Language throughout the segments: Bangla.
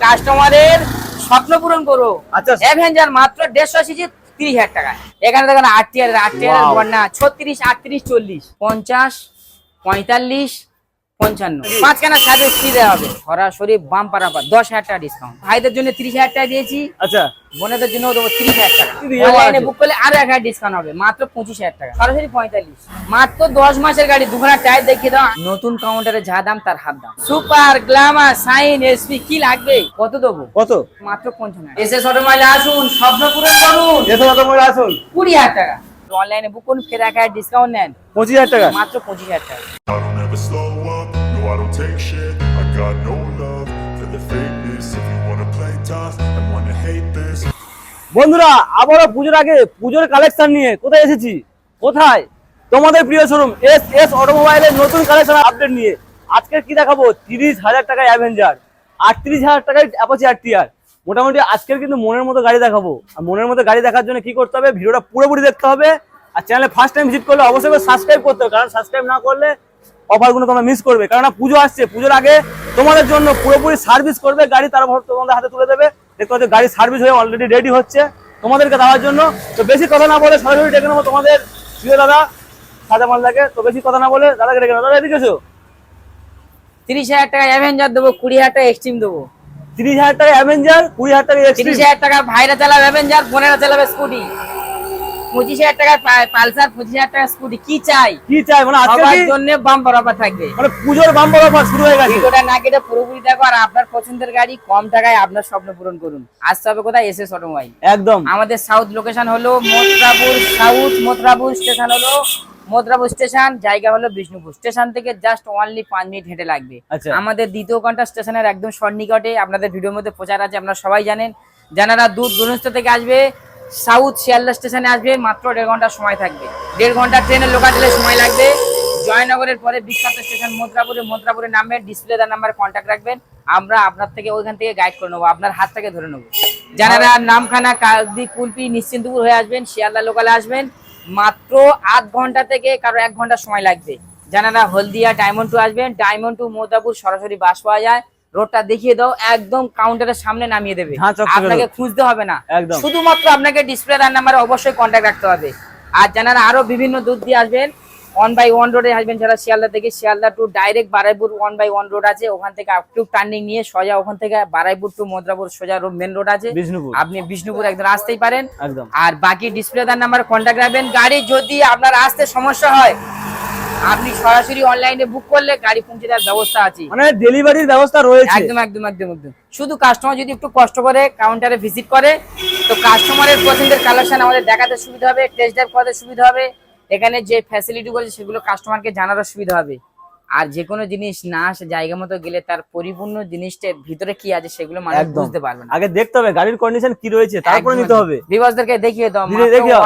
কাস্টমারের স্বপ্ন পূরণ করো আচ্ছা। অ্যাভেঞ্জার মাত্র দেড়শো সিসি তিরিশ হাজার টাকা এখানে দেখেন আট টিয়ার আট টিয়ার. বন্যা ছত্রিশ আটত্রিশ চল্লিশ পঞ্চাশ পঁয়তাল্লিশ পঞ্চান্ন। পাঁচখানা সার্ভিস ফ্রি দেওয়া হবে। সরাসরি বাম পারাপার দশ হাজার টাকা ডিসকাউন্ট ভাইদের জন্য তিরিশ হাজার টাকা দিয়েছি। আচ্ছা। বোনেদের জন্য দেবো তিরিশ হাজার টাকা। অনলাইনে বুক করলে আরও এক হাজার ডিসকাউন্ট হবে মাত্র পঁচিশ হাজার টাকা। সরাসরি পঁয়তাল্লিশ। মাত্র দশ মাসের গাড়ি দুখানা টায়ার দেখিয়ে দাও। নতুন কাউন্টারে যা দাম তার হাফ দাম। সুপার গ্লামার সাইন এসপি কি লাগবে? কত দেবো? কত? মাত্র পঞ্চান্ন এসে অটোমাইলে আসুন স্বপ্ন পূরণ করুন। এসো কত মহিলা আসুন। কুড়ি হাজার টাকা। অনলাইনে বুক করুন ফের এক হাজার ডিসকাউন্ট নেন। পঁচিশ হাজার টাকা? মাত্র পঁচিশ হাজার টাকা। বন্ধুরা আবারও পুজোর আগে পুজোর কালেকশন নিয়ে কোথায় এসেছি? কোথায়? তোমাদের প্রিয় শোরুম এস এস অটোমোবাইলের নতুন কালেকশন আপডেট নিয়ে। আজকে কি দেখাবো? তিরিশ হাজার টাকায় অ্যাভেঞ্জার আটত্রিশ হাজার টাকায় অ্যাপাচি আর টিআর মোটামুটি আজকের কিন্তু মনের মতো গাড়ি দেখাবো। আর মনের মতো গাড়ি দেখার জন্য কি করতে হবে? ভিডিওটা পুরোপুরি দেখতে হবে। আর চ্যানেলে ফার্স্ট টাইম ভিজিট করলে অবশ্যই সাবস্ক্রাইব করতে হবে কারণ সাবস্ক্রাইব না করলে অফারগুলো তোমরা মিস করবে। কারণ পুজো আসছে পুজোর আগে তোমাদের জন্য পুরোপুরি সার্ভিস করবে গাড়ি তারপর তোমাদের হাতে তুলে দেবে। দেখতে পাচ্ছ গাড়ি সার্ভিস হয়ে অলরেডি রেডি হচ্ছে। তোমাদেরকে দেওয়ার জন্য তো বেশি কথা না বলে সরাসরি ডেকে নেব তোমাদের। প্রিয় দাদা সাদা মালদাকে তো বেশি কথা না বলে দাদাকে ডেকে নেব। দাদা এদিকে এসো। তিরিশ হাজার টাকা অ্যাভেঞ্জার দেবো কুড়ি হাজার টাকা এক্সট্রিম দেবো। তিরিশ হাজার টাকা অ্যাভেঞ্জার কুড়ি হাজার টাকা তিরিশ হাজার টাকা ভাইরা চালাবে অ্যাভেঞ্জার বোনেরা চালাবে স্কুটি পঁচিশ হাজার টাকা পালসার পঁচিশ হাজার টাকা স্কুটি কি চাই? কি চাই? মানে সবার জন্য থাকবে। মানে পুজোর বাম্পার অফার শুরু হয়ে গেছে। ভিডিওটা না কেটে পুরোপুরি দেখো আর আপনার পছন্দের গাড়ি কম টাকায় আপনার স্বপ্ন পূরণ করুন। আসতে হবে কোথায়? এস এস অটোমোবাইল একদম। আমাদের সাউথ লোকেশন হলো মোত্রাপুর সাউথ মোত্রাপুর স্টেশন হলো মোত্রাপুর স্টেশন জায়গা হলো বিষ্ণুপুর। স্টেশন থেকে জাস্ট অনলি পাঁচ মিনিট হেঁটে লাগবে। আচ্ছা। আমাদের দ্বিতীয় ঘণ্টা স্টেশনের একদম সন্নিকটে। আপনাদের ভিডিওর মধ্যে প্রচার আছে আপনারা সবাই জানেন। যারা দূর দূরস্থ থেকে আসবে সাউথ শিয়ালদা স্টেশনে আসবে, মাত্র দেড় ঘণ্টা সময় থাকবে। দেড় ঘণ্টা ট্রেনের লোকাটেলে সময় লাগবে। জয়নগরের পরে বিখ্যাত স্টেশন মোত্রাপুরে মোত্রাপুরে নামবে ডিসপ্লে তার নাম্বারে কন্ট্যাক্ট রাখবেন। আমরা আপনার থেকে ওইখান থেকে গাইড করে নেব, আপনার হাত থেকে ধরে নেব। যারা নামখানা কাকদি কুলপি, নিশ্চিন্তপুর হয়ে আসবেন, শিয়ালদা লোকালে আসবেন, মাত্র আধ ঘণ্টা থেকে কারও এক ঘণ্টা সময় লাগবে। যারা হলদিয়া ডায়মন্ড টু আসবেন ডায়মন্ড টু মোদাপুর সরাসরি বাস পাওয়া যায়। রোডটা দেখিয়ে দাও একদম কাউন্টারের সামনে নামিয়ে দেবে। আপনাকে খুঁজতে হবে না। শুধুমাত্র আপনাকে ডিসপ্লে তার নাম্বারে অবশ্যই কন্ট্যাক্ট রাখতে হবে। আর যারা আরও বিভিন্ন দুধ দিয়ে আসবেন ওয়ান বাই ওয়ান রোডে আসবেন যারা শিয়ালদা থেকে Sealdah to direct Baruipur one by one road আছে ওখান থেকে একটু টার্নিং নিয়ে সোজা ওখান থেকে বারাইপুর টু মদ্রাপুর সোজা রোড মেন রোড আছে। বিষ্ণুপুর। আপনি বিষ্ণুপুর একদম আসতেই পারেন। একদম। আর বাকি ডিসপ্লে তার নাম্বার কন্ট্যাক্ট রাখবেন। গাড়ি যদি আপনার আসতে সমস্যা হয় আপনি সরাসরি অনলাইনে বুক করলে গাড়ি পৌঁছে দেওয়ার ব্যবস্থা আছে। মানে ডেলিভারির ব্যবস্থা রয়েছে। একদম একদম একদম একদম। শুধু কাস্টমার যদি একটু কষ্ট করে কাউন্টারে ভিজিট করে তো কাস্টমারের পছন্দের কালেকশন আমাদের দেখাতে সুবিধা হবে টেস্ট ড্রাইভ করতে সুবিধা হবে। এখানে যে ফ্যাসিলিটি গুলো সেগুলো কাস্টমারকে জানারও সুবিধা হবে। আর যে কোনো জিনিস না আসে জায়গা মতো গেলে তার পরিপূর্ণ জিনিসটা ভিতরে কি আছে সেগুলো মানুষ বুঝতে পারবে না। আগে দেখতে হবে গাড়ির কন্ডিশন কি রয়েছে তারপরে নিতে হবে। বিবাসদেরকে দেখিয়ে দাও।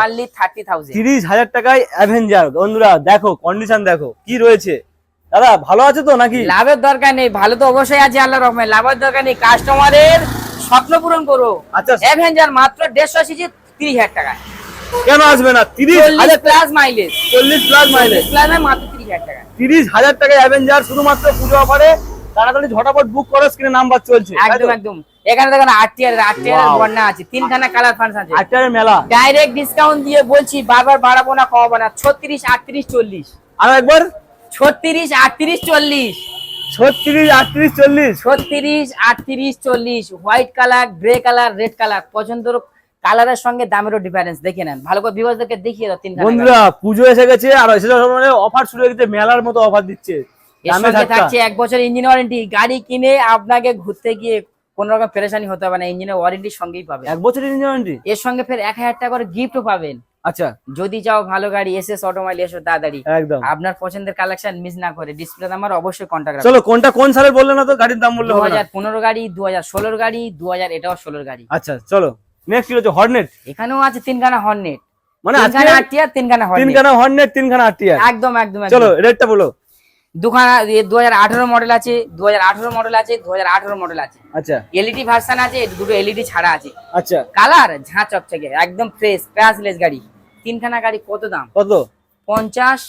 অনলি থার্টি থাউজেন্ড তিরিশ হাজার টাকায় অ্যাভেঞ্জার বন্ধুরা দেখো কন্ডিশন দেখো কি রয়েছে। দাদা ভালো আছে তো নাকি? লাভের দরকার নেই ভালো তো অবশ্যই আছে আল্লাহ রহমে লাভের দরকার নেই কাস্টমারের স্বপ্ন পূরণ করো। আচ্ছা। অ্যাভেঞ্জার মাত্র দেড়শো সিসি তিরিশ হাজার টাকা কেন আসবে না? তিরিশ হাজার প্লাস মাইলেজ চল্লিশ প্লাস মাইলেজ প্লাস মাত্র তিরিশ হাজার টাকা। তিরিশ হাজার টাকায় অ্যাভেঞ্জার শুধুমাত্র পুজো অফারে তাড়াতাড়ি ঝটাপট বুক করো স্ক্রিনে নাম্বার চলছে। একদম একদম। এখানে দেখেন আট টিয়ার আট টিয়ার Wow. বন্যা আছে। তিনখানা কালার ফান্স আছে। মেলা। ডাইরেক্ট ডিসকাউন্ট দিয়ে বলছি বারবার বাড়াবো না কমাবো না। ছত্রিশ আটত্রিশ চল্লিশ। আর একবার। ছত্রিশ আটত্রিশ চল্লিশ। ছত্রিশ আটত্রিশ চল্লিশ। ছত্রিশ আটত্রিশ চল্লিশ। White colour grey colour red colour পছন্দ কালারের সঙ্গে দামেরও ডিফারেন্স দেখে নেন। ভালো করে বিবাসদেরকে দেখিয়ে দাও তিনখানা বন্ধুরা পুজো এসে গেছে আর এসে মানে অফার শুরু হয়ে গেছে মেলার মতো অফার দিচ্ছে। থাকছে এক বছর ইঞ্জিন ওয়ারেন্টি গাড়ি কিনে আপনাকে ঘুরতে গিয়ে কোন রকম পেরেশানি হতে হবে না ইঞ্জিনের ওয়ারেন্টির সঙ্গেই পাবেন। এক বছরের ইঞ্জিন এর সঙ্গে ফের এক হাজার টাকা করে গিফটও পাবেন। আচ্ছা। যদি চাও ভালো গাড়ি এস এস অটোমাইল এসো তাড়াতাড়ি। একদম। আপনার পছন্দের কালেকশন মিস না করে ডিসপ্লে নাম্বার অবশ্যই কন্ট্যাক্ট চলো কোনটা কোন সালের বললে না তো গাড়ির দাম বললে দু হবে না হাজার পনেরো গাড়ি দু হাজার ষোলোর গাড়ি দু হাজার এটাও ষোলোর গাড়ি। আচ্ছা চলো। নেক্সট হচ্ছে? হর্নেট এখানেও আছে তিনখানা হর্নেট মানে তিনখানা আটটিয়া তিনখানা হর্নেট তিনখানা হর্নেট তিনখানা আটটিয়ার একদম একদম। চলো রেটটা বলো। দুখানা দু হাজার আঠারো মডেল আছে দু হাজার আঠারো মডেল আছে দু হাজার আঠারো মডেল আছে। আচ্ছা। এলইডি ভার্সন আছে দুটো এলইডি ছাড়া আছে। আচ্ছা। কালার ঝাঁ চকচকে একদম ফ্রেশ ক্র্যাশলেস গাড়ি। তিনখানা গাড়ি কত দাম? কত? পঞ্চাশ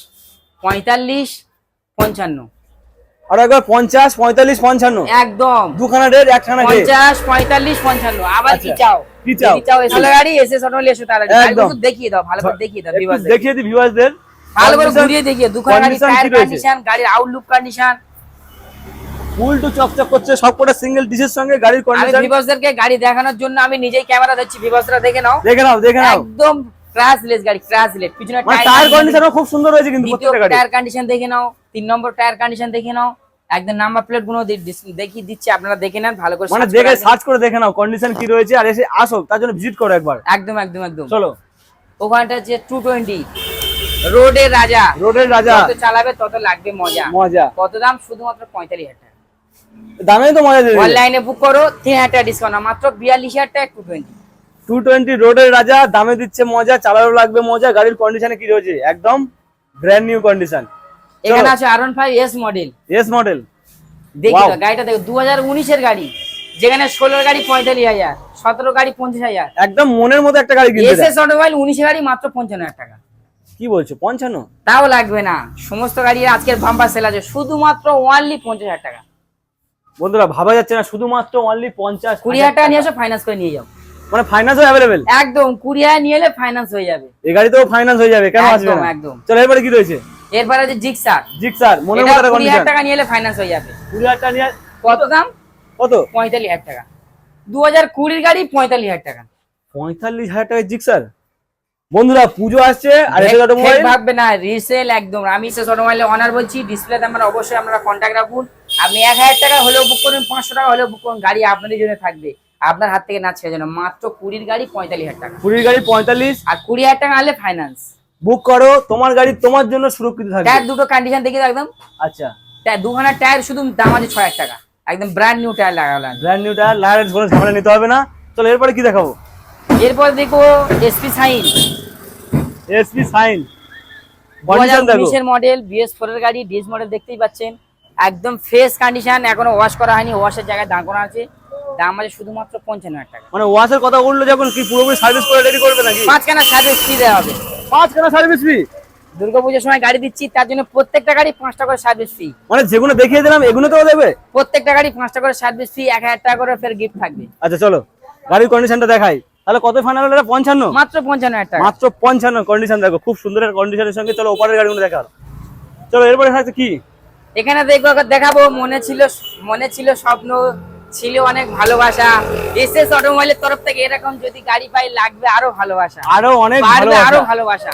পঁয়তাল্লিশ পঞ্চান্ন। আর একবার পঞ্চাশ পঁয়তাল্লিশ পঞ্চান্ন। একদম। দুখানা রেট একখানা পঞ্চাশ পঁয়তাল্লিশ পঞ্চান্ন। আবার কি আচ্ছা। চাও? কি চাও? যদি চাও এসে। গাড়ি এসে সটল একদম। দেখিয়ে দাও ভালো করে দেখিয়ে দাও একটু দেখিয়ে দিই ভিউয়ার্সদের ভালো করে ঘুরিয়ে দেখিয়ে দুখানা গাড়ি টায়ার কন্ডিশন গাড়ির আউটলুক কন্ডিশন ফুল টু চকচক করছে সবকটা সিঙ্গেল ডিশের সঙ্গে গাড়ির আমি কন্ডিশন গাড়ি দেখানোর জন্য আমি নিজেই ক্যামেরা দিচ্ছি দেখে নাও। দেখে নাও দেখে নাও। একদম ক্রাশলেস গাড়ি ক্রাশলেস পিছনে মানে টায়ার কন্ডিশনও খুব সুন্দর হয়েছে কিন্তু দ্বিতীয় প্রত্যেকটা গাড়ি টায়ার কন্ডিশন দেখে নাও তিন নম্বর টায়ার কন্ডিশন দেখে নাও। একদম নাম্বার প্লেটগুলো দেখিয়ে দিচ্ছে আপনারা দেখে নেন ভালো করে মানে দেখে সার্চ করে দেখে নাও কন্ডিশন কি রয়েছে আর এসে আসো তার জন্য ভিজিট করো একবার। একদম একদম একদম। চলো। ওখানটা টু টোয়েন্টি রোডের রাজা। রোডের রাজা। যত চালাবে তত লাগবে মজা। মজা। কত দাম? শুধুমাত্র পঁয়তাল্লিশ হাজার টাকা। দামে তো মজা দিয়ে অনলাইনে বুক করো তিন হাজার টাকা ডিসকাউন্ট মাত্র বিয়াল্লিশ হাজার টাকা টু টোয়েন্টি টু টোয়েন্টি রোডের রাজা দামে দিচ্ছে মজা চালানো লাগবে মজা গাড়ির কন্ডিশনে কি রয়েছে? একদম ব্র্যান্ড নিউ কন্ডিশন এখানে আছে আর five S model S model দেখি গাড়িটা দেখো দু হাজার উনিশের গাড়ি যেখানে ষোলোর গাড়ি পঁয়তাল্লিশ হাজার সতেরো গাড়ি পঞ্চাশ হাজার। একদম মনের মতো একটা গাড়ি এস এস অটোমোবাইল গাড়ি মাত্র পঞ্চান্ন হাজার টাকা। কি বলছো পঞ্চান্ন? তাও লাগবে না সমস্ত গাড়ি আজকের বাম্পার সেল আছে শুধুমাত্র ওয়ানলি পঞ্চাশ হাজার টাকা। বন্ধুরা ভাবা যাচ্ছে না শুধুমাত্র অনলি পঞ্চাশ কুড়ি হাজার টাকা নিয়ে আসো ফাইন্যান্স করে নিয়ে যাও। মানে ফাইন্যান্সও অ্যাভেলেবেল একদম কুড়ি হাজার নিয়ে এলে ফাইন্যান্স হয়ে যাবে। এই গাড়িতেও ফাইন্যান্স হয়ে যাবে কেন একদম, আসবে একদম। চলো এরপরে কি রয়েছে? এরপরে আছে জিক্সার। জিক্সার এটা মতো কুড়ি হাজার টাকা নিয়ে এলে ফাইন্যান্স হয়ে যাবে। কুড়ি হাজার টাকা নিয়ে কত দাম? কত? পঁয়তাল্লিশ হাজার টাকা। দু হাজার কুড়ির গাড়ি পঁয়তাল্লিশ হাজার টাকা। পঁয়তাল্লিশ হাজার টাকায় জিক্সার? বন্ধুরা পুজো আসছে আর এসে ফেক অটোমোবাইল ভাববে না রিসেল একদম। আমি সে অটোমোবাইলে অনার বলছি ডিসপ্লেতে আমরা অবশ্যই আপনারা কন্ট্যাক্ট রাখুন। আপনি এক হাজার টাকা হলেও বুক করুন পাঁচশো টাকা হলেও বুক করুন গাড়ি আপনাদের জন্য থাকবে। আপনার হাত থেকে না ছেড়ে যেন মাত্র কুড়ির গাড়ি পঁয়তাল্লিশ হাজার টাকা। কুড়ির গাড়ি পঁয়তাল্লিশ। আর কুড়ি হাজার টাকা আনলে ফাইন্যান্স বুক করো তোমার গাড়ি তোমার জন্য সুরক্ষিত থাকবে। টায়ার দুটো কন্ডিশন দেখে একদম। আচ্ছা। টায়ার দুখানা টায়ার শুধু দাম আছে ছয় হাজার টাকা। একদম ব্র্যান্ড নিউ টায়ার লাগালাম ব্র্যান্ড নিউ টায়ার লায়ারেন্স কোনো ঝামেলা নিতে হবে না। চলো এরপরে কি দেখাবো? এরপর দেখো এসপি সাইন। SP shine. উনিশের মডেল বিএস ফোর এর গাড়ি ডিএস মডেল দেখতেই পাচ্ছেন। একদম ফ্রেশ কন্ডিশন এখনও ওয়াশ করা হয়নি ওয়াশের জায়গায় দাঁড় করা আছে। দাম আছে শুধুমাত্র পঞ্চান্ন হাজার টাকা। মানে ওয়াশের কথা বলল যখন কি পুরোপুরি সার্ভিস করে রেডি করবে নাকি? পাঁচখানা সার্ভিস ফ্রি দেওয়া হবে। পাঁচ কেন সার্ভিস ফি দুর্গাপুজোর সময় গাড়ি দিচ্ছি তার জন্য প্রত্যেকটা গাড়ি পাঁচটা করে সার্ভিস ফ্রি মানে যেগুলো দেখিয়ে দিলাম এগুলো তো দেবে? প্রত্যেকটা গাড়ি পাঁচটা করে সার্ভিস ফ্রি এক হাজার টাকা করে ফের গিফট থাকবে। আচ্ছা চলো। গাড়ির কন্ডিশনটা দেখাই। তাহলে কত ফাইনাল হলো? পঞ্চান্ন? মাত্র পঞ্চান্ন হাজার টাকা। মাত্র পঞ্চান্ন কন্ডিশন দেখো খুব সুন্দর কন্ডিশনের সঙ্গে চলো ওপারের গাড়িগুলো দেখা চলো এরপরে থাকছে কি? এখানে দেখব দেখাবো মনে ছিল মনে ছিল স্বপ্ন ছিল অনেক ভালোবাসা। এসএস অটোমোবাইলের তরফ থেকে এরকম যদি গাড়ি পাই লাগবে আরও ভালোবাসা। আরও অনেক আরও ভালোবাসা।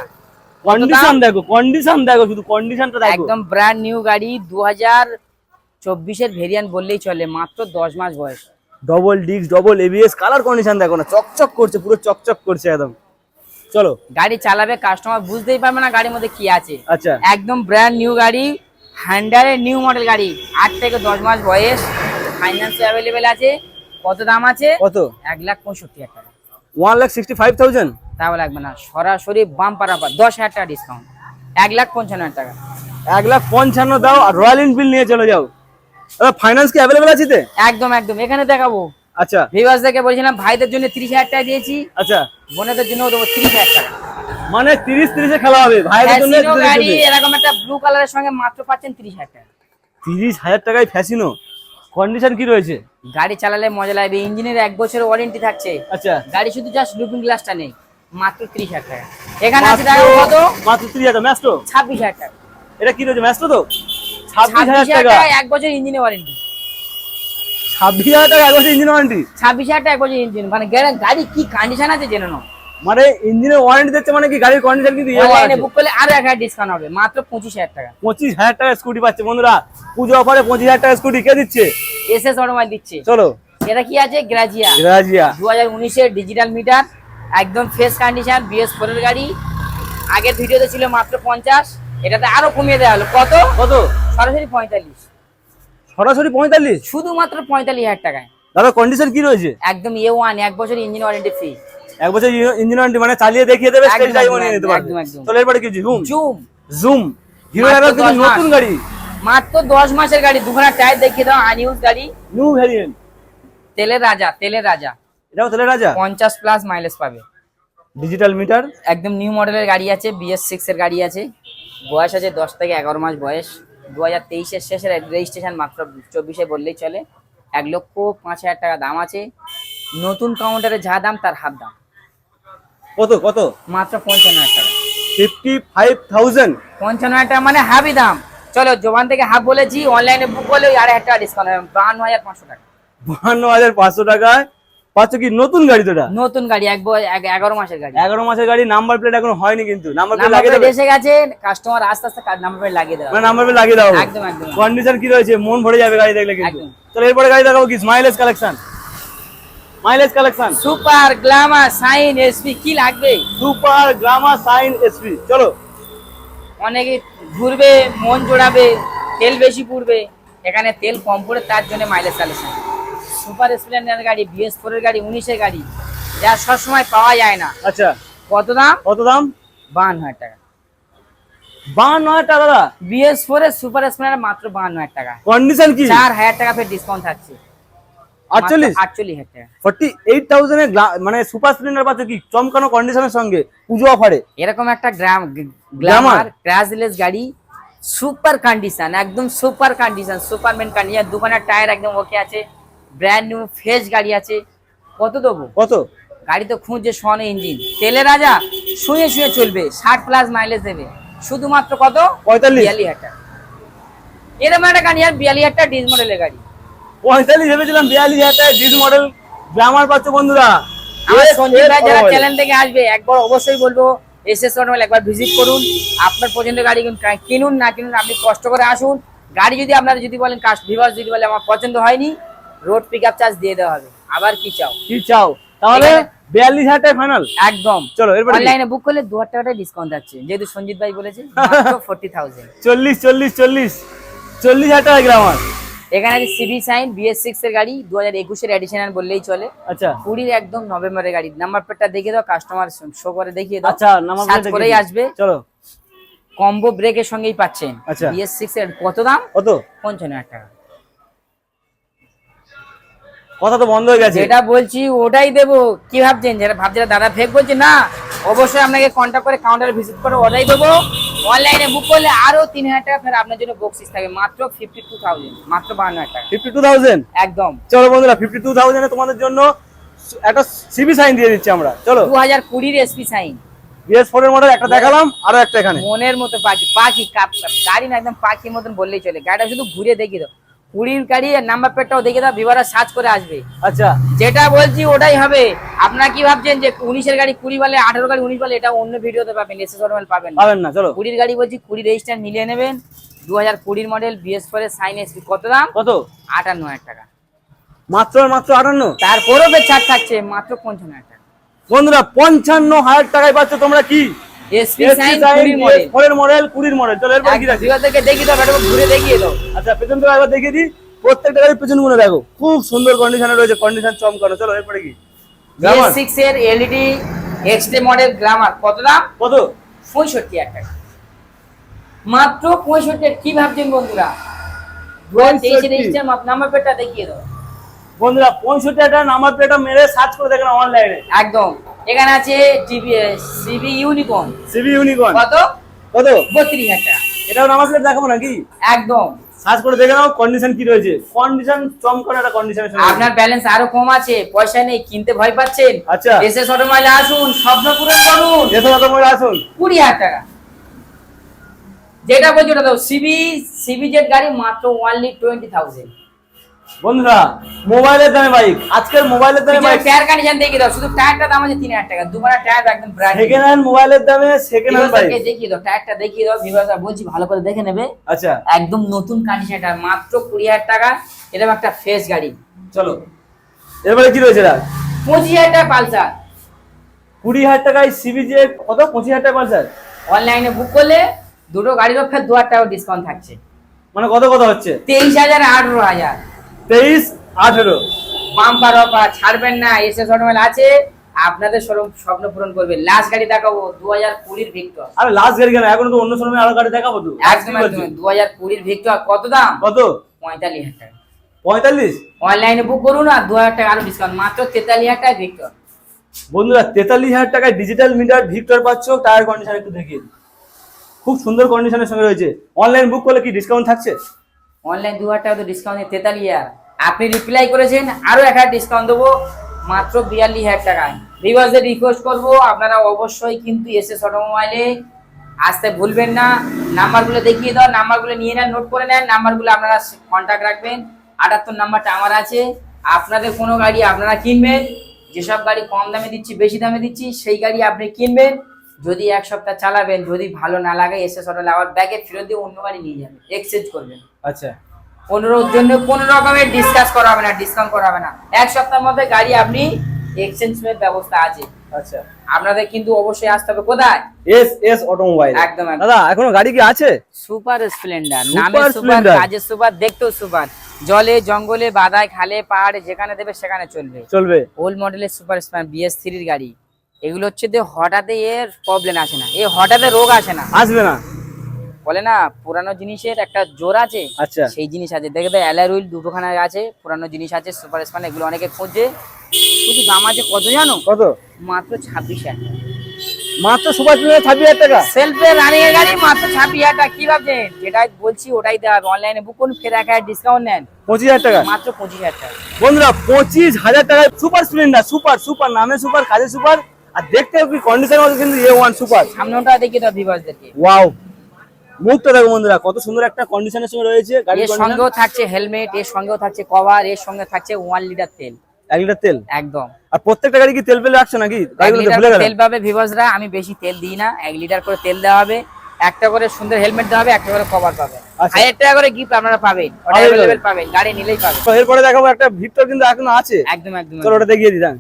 কন্ডিশন দেখো কন্ডিশন দেখো শুধু কন্ডিশনটা দেখো। একদম ব্র্যান্ড নিউ গাড়ি দু হাজার চব্বিশের ভেরিয়েন্ট বললেই চলে মাত্র দশ মাস বয়স। Double disc double ABS colour condition দেখো না চকচক করছে পুরো চকচক করছে একদম। চলো। গাড়ি চালাবে কাস্টমার বুঝতেই পারবে না গাড়ির মধ্যে কি আছে। আচ্ছা। একদম ব্র্যান্ড নিউ গাড়ি হান্ডারের নিউ মডেল গাড়ি আট থেকে দশ মাস বয়স। ফাইন্যান্স অ্যাভেলেবেল আছে কত দাম আছে? কত? এক লাখ পঁয়ষট্টি হাজার টাকা। One lakh sixty five thousand তাও লাগবে না সরাসরি বাম পারাপার দশ হাজার টাকা ডিসকাউন্ট এক লাখ পঞ্চান্ন হাজার টাকা। এক লাখ পঞ্চান্ন দাও আর রয়্যাল এনফিল্ড নিয়ে চলে যাও। ফাইন্যান্স কি অ্যাভেলেবেল আছে? একদম একদম এখানে দেখাবো। আচ্ছা। ভিভাস থেকে বলছিলাম ভাইদের জন্য তিরিশ হাজার টাকা দিয়েছি। আচ্ছা। বোনেদের জন্য দেবো তিরিশ হাজার টাকা। মানে তিরিশ তিরিশে খেলা হবে ভাইয়ের জন্য এরকম একটা ব্লু কালারের সঙ্গে মাত্র পাচ্ছেন তিরিশ হাজার টাকা। তিরিশ হাজার টাকায় ফ্যাসিনো কন্ডিশন কি রয়েছে? গাড়ি চালালে মজা লাগবে ইঞ্জিনের এক বছরের ওয়ারেন্টি থাকছে। আচ্ছা। গাড়ি শুধু জাস্ট লুকিং গ্লাসটা নেই মাত্র তিরিশ হাজার টাকা। এখানে আছে মাত্র কত? মাত্র তিরিশ হাজার ম্যাস্টো? ছাব্বিশ হাজার টাকা। এটা কি রয়েছে ম্যাস্টো তো? ছাব্বিশ ছাব্বিশ হাজার হাজার টাকা। টাকা এক বছর ইঞ্জিনের ওয়ারেন্টি ছাব্বিশ হাজার টাকা এক বছর ইঞ্জিন ওয়ারেন্টি ছাব্বিশ হাজার টাকা এক বছর ইঞ্জিন। মানে গাড়ি কি কন্ডিশন আছে জেনে নাও। মানে ইঞ্জিনের ওয়ারেন্টি দিচ্ছে মানে কি গাড়ির কন্ডিশন কিন্তু ইয়ে অনলাইনে বুক করলে আরও এক হাজার ডিসকাউন্ট হবে মাত্র পঁচিশ হাজার টাকা। পঁচিশ হাজার টাকা স্কুটি পাচ্ছে বন্ধুরা। পুজো অফারে পঁচিশ হাজার টাকা স্কুটি কে দিচ্ছে? এস এস অটোমাইল দিচ্ছে। চলো। এটা কি আছে? গ্রাজিয়া রাজিয়া দু হাজার উনিশের ডিজিটাল মিটার একদম ফ্রেশ কন্ডিশন বিএস ফোরের গাড়ি। আগের ভিডিওতে ছিল মাত্র পঞ্চাশ এটাতে আরও কমিয়ে দেওয়া হলো। কত? কত? সরাসরি পঁয়তাল্লিশ। সরাসরি পঁয়তাল্লিশ? শুধুমাত্র পঁয়তাল্লিশ হাজার টাকায়। দাদা কন্ডিশন কি রয়েছে? একদম এ ওয়ান এক বছর ইঞ্জিন ওয়ারেন্টি ফ্রি এক বছর ইঞ্জিন ওয়ারেন্টি মানে চালিয়ে দেখিয়ে দেবে স্টেজ নিয়ে নিতে পারবে। এরপরে কি জুম জুম জুম হিরো কিন্তু নতুন গাড়ি। মাত্র দশ মাসের গাড়ি দুখানা টায়ার দেখিয়ে দাও আনইউজ গাড়ি। নিউ ভ্যারিয়েন্ট তেলের রাজা তেলের রাজা। এটাও তাহলে রাজা? পঞ্চাশ প্লাস মাইলেজ পাবে। ডিজিটাল মিটার একদম নিউ মডেলের গাড়ি আছে বিএস সিক্স এর গাড়ি আছে। বয়স আছে দশ থেকে এগারো মাস বয়স। দু হাজার তেইশের শেষের রেজিস্ট্রেশন মাত্র চব্বিশে বললেই চলে। এক লক্ষ পাঁচ হাজার টাকা দাম আছে। নতুন কাউন্টারে যা দাম তার হাফ দাম। কত কত? মাত্র পঞ্চান্ন হাজার টাকা। ফিফটি ফাইভ থাউজেন্ড পঞ্চান্ন হাজার টাকা মানে হাফই দাম। চলো জোবান থেকে হাফ বলেছি অনলাইনে বুক করলে ওই আড়াই হাজার টাকা ডিসকাউন্ট হবে। বাহান্ন হাজার পাঁচশো টাকা। বাহান্ন হাজার পাঁচশো টাকায় পাচ্ছ কি নতুন গাড়ি তোটা নতুন গাড়ি এগারো মাসের গাড়ি। এগারো মাসের গাড়ি নাম্বার প্লেট এখন হয়নি কিন্তু। নাম্বার প্লেট লাগিয়ে দেবে? এসে গেছে কাস্টমার আস্তে আস্তে নাম্বার প্লেট লাগিয়ে মানে নাম্বার প্লেট লাগিয়ে দাও একদম, একদম। কন্ডিশন কি রয়েছে? মন ভরে যাবে গাড়ি দেখলে কিন্তু। চলো এরপরে গাড়ি দেখাবো কি? Mileage collection mileage collection super glamour shine SP কি লাগবে? সুপার গ্রামা সাইন এসপি চলো। অনেকে ঘুরবে মন জোড়াবে তেল বেশি পুড়বে এখানে তেল কম পড়ে তার জন্য মাইলেজ কালেকশন সুপার স্প্লেন্ডার গাড়ি বিএস ফোর এর গাড়ি উনিশের গাড়ি যা সবসময় পাওয়া যায় না। আচ্ছা। কত দাম? কত দাম? বাহান্ন হাজার টাকা। বাহান্ন হাজার টাকা দাদা? বিএস ফোর এর সুপার স্প্লেন্ডার মাত্র বাহান্ন হাজার টাকা। কন্ডিশন কি? চার হাজার টাকা ফের ডিসকাউন্ট থাকছে। আটচল্লিশ? আটচল্লিশ হাজার টাকা। মানে সুপার স্প্লেন্ডার পাচ্ছ কি? চমকানো কন্ডিশনের সঙ্গে পুজো অফারে এরকম একটা গ্রাম গ্ল্যামার ক্র্যাশলেস গাড়ি সুপার কন্ডিশন একদম সুপার কন্ডিশন সুপারম্যান কন্ডিশন দোকানের টায়ার একদম ওকে আছে ব্র্যান্ড নিউ ফ্রেশ গাড়ি আছে। কত দেবো? কত? গাড়ি তো খুঁজছে সন ইঞ্জিন তেলে রাজা শুয়ে শুয়ে চলবে ষাট প্লাস মাইলেজ দেবে। শুধুমাত্র কত? পঁয়তাল্লিশ। বিয়াল্লিশ হাজার এরকম একটা গাড়ি আর বিয়াল্লিশ হাজার ডিস মডেলের গাড়ি। পঁয়তাল্লিশ ভেবেছিলাম বিয়াল্লিশ হাজার টাকা মডেল গ্রামার পাচ্ছ বন্ধুরা। আমার এস- ভাই যারা চ্যানেল থেকে আসবে একবার অবশ্যই বলব এস এস অটোমেল একবার ভিজিট করুন। আপনার পছন্দের গাড়ি কিনুন কিনুন না কিনুন আপনি কষ্ট করে আসুন। গাড়ি যদি আপনারা যদি বলেন কাস্ট ভিভার্স যদি বলে আমার পছন্দ হয়নি রোড পিক আপ চার্জ দিয়ে দেওয়া হবে। আবার কি চাও? কি চাও? তাহলে বিয়াল্লিশ হাজার টাকা ফাইনাল একদম। চলো এরপরে? অনলাইনে বুক করলে দু হাজার টাকাটা ডিসকাউন্ট আছে যেহেতু সঞ্জিত ভাই বলেছে ফোর্টি থাউজেন্ড চল্লিশ চল্লিশ চল্লিশ। চল্লিশ হাজার টাকা গ্রামার এখানে আছে সিবি সাইন বিএস সিক্স এর গাড়ি দু হাজার একুশের এডিশনাল বললেই চলে। আচ্ছা। কুড়ির একদম নভেম্বরের গাড়ি। নাম্বার প্লেটটা দেখিয়ে দাও কাস্টমার শো করে দেখিয়ে দাও। আচ্ছা নাম্বার করেই আসবে। চলো। কম্বো ব্রেকের সঙ্গেই পাচ্ছেন। আচ্ছা। বিএস সিক্স এর কত দাম? কত? পঞ্চান্ন হাজার টাকা। কথা তো বন্ধ হয়ে গেছে। এটা বলছি ওটাই দেবো। কি ভাবছেন? যারা ভাবছেন দাদা ফেক বলছে না অবশ্যই আপনাকে কন্ট্যাক্ট করে কাউন্টারে ভিজিট করে ওটাই দেবো। অনলাইনে বুক করলে আরও তিন হাজার টাকা ফের আপনার জন্য বক্সিস থাকবে। মাত্র ফিফটি টু থাউজেন্ড মাত্র বান্ন হাজার টাকা। ফিফটি টু থাউজেন্ড একদম। চলো বন্ধুরা ফিফটি টু থাউজেন্ডে তোমাদের জন্য একটা সিবি সাইন দিয়ে দিচ্ছি আমরা। চলো। দু হাজার কুড়ির এসপি সাইন বিএস ফোর এর মডেল একটা দেখালাম আরও একটা এখানে। মনের মতো পাখি পাখি কাপ- গাড়ি না একদম পাখির মতন বললেই চলে। গাড়িটা শুধু ঘুরে দেখি দাও কুড়ির গাড়ি আর নাম্বার প্লেটটাও দেখে দাও বিবারা সার্চ করে আসবে। আচ্ছা। যেটা বলছি ওটাই হবে। আপনারা কি ভাবছেন যে উনিশের গাড়ি কুড়ি বলে আঠারো গাড়ি উনিশ বলে এটা অন্য ভিডিওতে পাবেন অটোমেল পাবেন। পাবেন না চলো। কুড়ির গাড়ি বলছি কুড়ি রেজিস্টার মিলিয়ে নেবেন। দু হাজার কুড়ির মডেল বিএস ফোর এর সাইন এসপি কত দাম? কত? আটান্ন হাজার টাকা। মাত্র মাত্র আটান্ন? তারপরেও ছাড় থাকছে মাত্র পঞ্চান্ন হাজার টাকা। বন্ধুরা পঞ্চান্ন হাজার টাকায় পাচ্ছ তোমরা কি? এসপি সাইন কুড়ির মডেল ফোরের মডেল কুড়ির মডেল চলো এরপরে কি রাখি থেকে দেখিয়ে দাও ম্যাডাম ঘুরে দেখিয়ে দাও। আচ্ছা পেছন থেকে একবার দেখিয়ে দিই। প্রত্যেকটা গাড়ির পেছনগুলো দেখো। খুব সুন্দর কন্ডিশনে রয়েছে কন্ডিশন চমকানো চলো এরপরে কি? গ্রামার বিএস এর এলইডি এক্সটে মডেল গ্লামার কত দাম? কত? পঁয়ষট্টি হাজার টাকা। মাত্র পঁয়ষট্টি হাজার। কি ভাবছেন বন্ধুরা? 65 নাম্বার প্লেটটা দেখিয়ে দাও। বন্ধুরা পঁয়ষট্টি হাজার নাম্বার প্লেটটা মেরে সার্চ করে দেখেন অনলাইনে একদম। এখানে আছে সিবি ইউনিকর্ন। CB unicorn. কত? কত? বত্রিশ হাজার টাকা। এটাও নাম্বার প্লেট দেখাবো নাকি? একদম। সার্চ করে দেখে নাও কন্ডিশন কি রয়েছে। কন্ডিশন চমকানো একটা কন্ডিশন আপনার ব্যালেন্স আরও কম আছে পয়সা নেই কিনতে ভয় পাচ্ছেন? আচ্ছা। এসে ছোট মাইলে আসুন স্বপ্ন পূরণ করুন। এসে তোমরা আসুন। কুড়ি হাজার টাকা। যেটা বলছি ওটা দাও সিবি সিবি জেড গাড়ি মাত্র ওনলি টোয়েন্টি থাউজেন্ড বন্ধুরা মোবাইলের দামে বাইক। আজকের মোবাইলের দামে বাইক টায়ার কন্ডিশন দেখিয়ে দাও শুধু টায়ারটা দাম আছে তিন হাজার টাকা। দুবার টায়ার একদম ব্র্যান্ড সেকেন্ড হ্যান্ড মোবাইলের দামে সেকেন্ড হ্যান্ড বাইক। দেখিয়ে দাও টায়ারটা দেখিয়ে দাও ভিভার্সরা বলছি ভালো করে দেখে নেবে। আচ্ছা। একদম নতুন কন্ডিশনটা মাত্র কুড়ি হাজার টাকা। এরকম একটা ফ্রেশ গাড়ি। চলো। এরপরে কি রয়েছে এটা? পঁচিশ হাজার টাকা পালসার। কুড়ি হাজার টাকায় সিবি যে কত? পঁচিশ হাজার টাকা পালসার? অনলাইনে বুক করলে দুটো গাড়ির দু হাজার টাকা ডিসকাউন্ট থাকছে। মানে কত কত হচ্ছে? তেইশ হাজার আঠারো হাজার। তেইশ আঠেরো। বাম্পার অফার ছাড়বেন না এসে অটোমেল আছে। আপনাদের স্বরূপ স্বপ্ন পূরণ করবে। লাস্ট গাড়ি দেখাবো দু হাজার কুড়ির ভিক্টর। আরে লাস্ট গাড়ি কেন? এখন তো অন্য সময় আরও গাড়ি দেখাবো তো। একদম দু হাজার কুড়ির ভিক্টর কত দাম? কত? পঁয়তাল্লিশ হাজার টাকা। পঁয়তাল্লিশ? অনলাইনে বুক করুন আর দু হাজার টাকা আরও ডিসকাউন্ট মাত্র তেতাল্লিশ হাজার টাকা ভিক্টর। বন্ধুরা তেতাল্লিশ হাজার টাকায় ডিজিটাল মিটার ভিক্টর পাচ্ছ টায়ার কন্ডিশন একটু দেখিয়ে খুব সুন্দর কন্ডিশনের সঙ্গে রয়েছে। অনলাইন বুক করলে কি ডিসকাউন্ট থাকছে? অনলাইন দু হাজার টাকা তো ডিসকাউন্ট তেতাল্লিশ হাজার। আপনি রিপ্লাই করেছেন, আরও এক হাজার ডিসকাউন্ট দেবো, মাত্র বিয়াল্লিশ হাজার টাকায়। ভিভার্সদের রিকোয়েস্ট করব, আপনারা অবশ্যই কিন্তু এসএস অটোমোবাইলে আসতে ভুলবেন না। নাম্বারগুলো দেখিয়ে দাও নাম্বারগুলো নিয়ে নেন নোট করে নেন নাম্বারগুলো আপনারা কন্ট্যাক্ট রাখবেন। আটাত্তর নাম্বারটা আমার আছে। আপনাদের কোনো গাড়ি আপনারা কিনবেন, যেসব গাড়ি কম দামে দিচ্ছি, বেশি দামে দিচ্ছি, সেই গাড়ি আপনি কিনবেন। যদি এক সপ্তাহ চালাবেন, যদি ভালো না লাগে এসে অটো আবার ব্যাগে ফেরত দিয়ে অন্য গাড়ি নিয়ে যাবেন এক্সচেঞ্জ করবেন। আচ্ছা। পনেরোর জন্য কোনো রকমের ডিসকাস করা হবে না ডিসকাউন্ট করা হবে না। এক সপ্তাহের মধ্যে গাড়ি আপনি এক্সচেঞ্জের ব্যবস্থা আছে। আচ্ছা। আপনাদের কিন্তু অবশ্যই আসতে হবে। কোথায়? S S Automobile. একদম দাদা এখনও গাড়ি কি আছে? Super Splendor. নামে সুপার কাজে সুপার দেখতেও সুপার। জলে জঙ্গলে বাদায় খালে পাহাড়ে যেখানে দেবে সেখানে চলবে। চলবে। ওল্ড মডেলের সুপার স্প্লেন্ডার বিএস থ্রির গাড়ি। এগুলো হচ্ছে যে হঠাৎ এর প্রবলেম আসে না। এই হঠাৎ রোগ আসে না। আসবে না। বলে না পুরানো জিনিসের একটা জোর আছে আচ্ছা। সেই জিনিস আছে। দেখবে অ্যালার হুইল দুটোখানা আছে পুরানো জিনিস আছে সুপার স্পান এগুলো অনেকে খোঁজে। শুধু দাম আছে কত জানো? কত? মাত্র ছাব্বিশ হাজার মাত্র সুপার স্প্লেন্ডার ছাব্বিশ হাজার টাকা? সেলফে রানিং এর গাড়ি মাত্র ছাব্বিশ হাজার টাকা। কি ভাবছেন? যেটাই বলছি ওটাই দেওয়া হবে। অনলাইনে বুক করুন ফের এক হাজার ডিসকাউন্ট নেন। পঁচিশ হাজার টাকা? মাত্র পঁচিশ হাজার টাকা। বন্ধুরা পঁচিশ হাজার টাকায় সুপার স্প্লেন্ডার সুপার সুপার নামে সুপার কাজে সুপার আর দেখতে কি কন্ডিশনের মধ্যে কিন্তু এ ওয়ান সুপার সামনে ওটা দেখিয়ে দাও ভিভার্সদেরকে ওয়াও মুখটা দেখো বন্ধুরা কত সুন্দর একটা কন্ডিশনের সঙ্গে রয়েছে গাড়ির সঙ্গেও থাকছে হেলমেট এর সঙ্গেও থাকছে কভার এর সঙ্গে থাকছে ওয়ান লিটার তেল। এক লিটার তেল? একদম। আর প্রত্যেকটা গাড়ি কি তেল পেলে রাখছো নাকি? তেল পাবে ভিভার্সরা আমি বেশি তেল দিই না। এক লিটার করে তেল দেওয়া হবে। একটা করে সুন্দর হেলমেট দেওয়া হবে একটা করে কভার পাবে। আচ্ছা। হাজার টাকা করে গিফট আপনারা পাবেন। অ্যাভেলেবেল পাবেন গাড়ি নিলেই পাবেন। তো এরপরে দেখাবো একটা ভিক্টর কিন্তু এখনও আছে। একদম একদম চলো ওটা দেখিয়ে দিলাম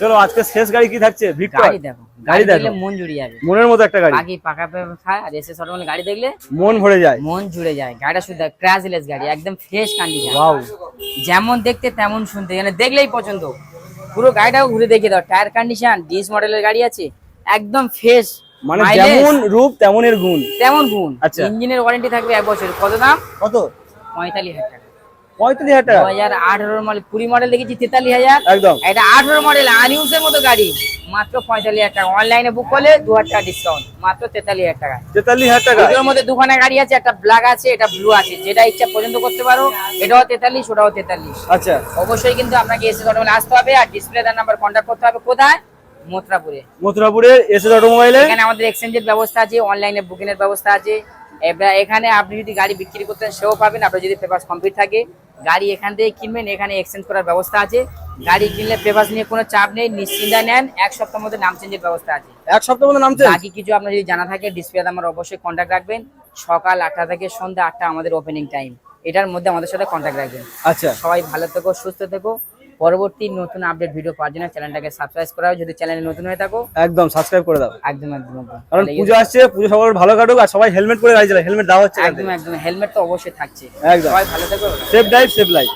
চলো আজকে শেষ গাড়ি কি থাকছে? ভিক্টর গাড়ি দেখো। গাড়ি দেখলে। মন জুড়ে যাবে। মনের মতো একটা গাড়ি। বাকি পাকা খায় আর এসে সরমলে গাড়ি দেখলে মন ভরে যায়। মন জুড়ে যায়। গাড়িটা শুধু ক্র্যাশলেস গাড়ি একদম ফ্রেশ কন্ডিশন ওয়াও যেমন দেখতে তেমন শুনতে মানে দেখলেই পছন্দ। পুরো গাড়িটাও ঘুরে দেখে দাও। টায়ার কন্ডিশন ডিস মডেলের গাড়ি আছে একদম ফ্রেশ মানে যেমন রূপ তেমনের গুণ। তেমন গুণ। আচ্ছা। ইঞ্জিনের ওয়ারেন্টি থাকবে এক বছর কত দাম? কত? পঁয়তাল্লিশ হাজার টাকা। পঁয়ত্রিশ হাজার টাকা। হাজার আঠারোর মডেল কুড়ি মডেল দেখেছি তেতাল্লিশ হাজার। একদম। এটা আঠারো মডেল আনিউসের মতো গাড়ি। মাত্র পঁয়তাল্লিশ হাজার টাকা। অনলাইনে বুক করলে দু হাজার টাকা ডিসকাউন্ট মাত্র তেতাল্লিশ হাজার টাকা। তেতাল্লিশ হাজার টাকা। মধ্যে দুখানা গাড়ি আছে একটা ব্ল্যাক আছে এটা ব্লু আছে। যেটা ইচ্ছা পর্যন্ত করতে পারো এটাও তেতাল্লিশ ওটাও তেতাল্লিশ। আচ্ছা। অবশ্যই কিন্তু আপনাকে এসে অটোমোবাইল আসতে হবে আর ডিসপ্লে তার নাম্বার কন্ট্যাক্ট করতে হবে কোথায়? মথুরাপুরে মথুরাপুরের এস এস অটোমোবাইলে এখানে আমাদের এক্সচেঞ্জের ব্যবস্থা আছে অনলাইনে বুকিং এর ব্যবস্থা আছে। এবার এখানে আপনি যদি গাড়ি বিক্রি করতেন সেও পাবেন। আপনার যদি পেপার কমপ্লিট থাকে গাড়ি এখান থেকে কিনবেন। এখানে এক্সচেঞ্জ করার ব্যবস্থা আছে। গাড়ি কিনলে পেপার নিয়ে কোনো চাপ নেই। নিশ্চিন্তায় নেন। এক সপ্তাহের মধ্যে নাম চেঞ্জের ব্যবস্থা আছে। এক সপ্তাহ মধ্যে নামছে বাকি কিছু আপনার যদি জানা থাকে ডিসপ্লে আমার অবশ্যই কন্ট্যাক্ট রাখবেন। সকাল আটটা থেকে সন্ধ্যা আটটা আমাদের ওপেনিং টাইম এটার মধ্যে আমাদের সাথে কন্ট্যাক্ট রাখবেন। আচ্ছা। সবাই ভালো থেকো সুস্থ থেকো। পরবর্তী নতুন আপডেট ভিডিও পাওয়ার জন্য চ্যানেলটাকে সাবস্ক্রাইব করা যদি চ্যানেলে নতুন হয়ে থাকো একদম সাবস্ক্রাইব করে দাও। একদম একদম কারণ পুজো আসছে পুজো সবার ভালো কাটুক আর সবাই হেলমেট পরে গাড়ি চালায় হেলমেট দেওয়া হচ্ছে একদম একদম হেলমেট তো অবশ্যই থাকছে। একদম। সবাই ভালো থাকো। Safe drive safe life